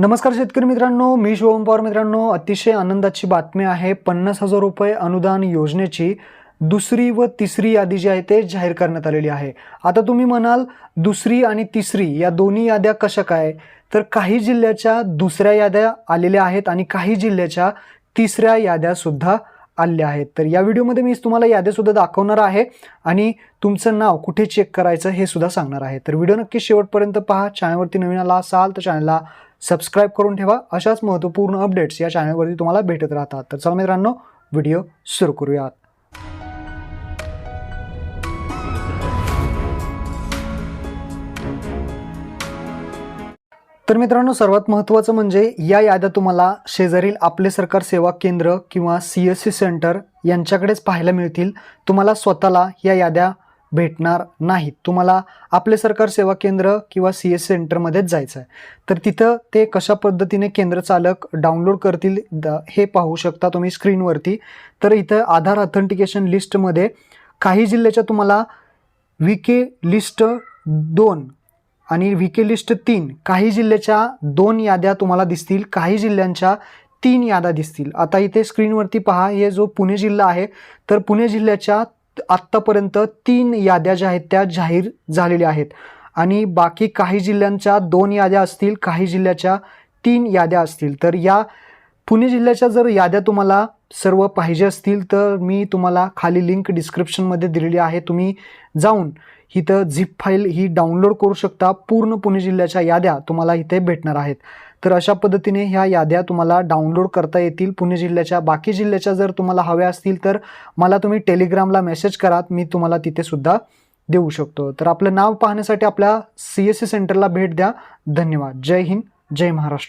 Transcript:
नमस्कार शेतकरी मित्रांनो मी शिवम पवार मित्रांनो. अतिशय आनंदाची बातमी आहे पन्नास हजार रुपये अनुदान योजनेची दुसरी व तिसरी यादी जी आहे ते जाहीर करण्यात आलेली आहे. आता तुम्ही म्हणाल दुसरी आणि तिसरी या दोन्ही याद्या कशा काय? तर काही जिल्ह्याच्या दुसऱ्या याद्या आलेल्या आहेत आणि काही जिल्ह्याच्या तिसऱ्या याद्यासुद्धा आल्या आहेत. तर या व्हिडिओमध्ये मी तुम्हाला याद्यासुद्धा दाखवणार आहे आणि तुमचं नाव कुठे चेक करायचं हे सुद्धा सांगणार आहे. तर व्हिडिओ नक्की शेवटपर्यंत पहा. चॅनलवरती नवीन आला असाल तर चॅनलला सबस्क्राईब करून ठेवा. अशाच महत्त्वपूर्ण अपडेट्स या चॅनलवरती तुम्हाला भेटत राहतात. तर चला मित्रांनो व्हिडिओ सुरू करूयात. तर मित्रांनो सर्वात महत्त्वाचं म्हणजे या याद्या तुम्हाला शेजारील आपले सरकार सेवा केंद्र किंवा सी एस सी सेंटर यांच्याकडेच पाहायला मिळतील. तुम्हाला स्वतःला या याद्या भेटणार नाहीत. तुम्हाला आपले सरकार सेवा केंद्र किंवा सी एस सेंटरमध्येच जायचं आहे तर तिथं ते कशा पद्धतीने केंद्र चालक डाउनलोड करतील द- हे पाहू शकता तुम्ही स्क्रीनवरती. तर इथं आधार ऑथेंटिकेशन लिस्टमध्ये काही जिल्ह्याच्या तुम्हाला व्ही के लिस्ट दोन आणि व्ही के लिस्ट तीन काही जिल्ह्याच्या दोन याद्या तुम्हाला दिसतील काही जिल्ह्यांच्या तीन याद्या दिसतील. आता इथे स्क्रीनवरती पहा हे जो पुणे जिल्हा आहे तर पुणे जिल्ह्याच्या आत्तापर्यंत तीन याद्या ज्या आहेत त्या जाहीर झालेल्या आहेत. आणि बाकी काही जिल्ह्यांच्या दोन याद्या असतील काही जिल्ह्याच्या तीन याद्या असतील. तर या पुणे जिल्ह्याच्या जर याद्या तुम्हाला सर्व पाहिजे असतील तर मी तुम्हाला खाली लिंक डिस्क्रिप्शनमध्ये दिलेली आहे. तुम्ही जाऊन इथं झिप फाईल ही डाउनलोड करू शकता. पूर्ण पुणे जिल्ह्याच्या याद्या तुम्हाला इथे भेटणार आहेत. तर अशा पद्धतीने ह्या याद्या तुम्हाला डाउनलोड करता येतील. पुणे जिल्ह्याच्या बाकी जिल्ह्याच्या जर तुम्हाला हव्या असतील तर मला तुम्ही टेलिग्रामला मेसेज करा. मी तुम्हाला तिथे सुद्धा देऊ शकतो. तर आपलं नाव पाहण्यासाठी आपल्या सी एस सी सेंटरला भेट द्या. धन्यवाद. जय हिंद. जय महाराष्ट्र.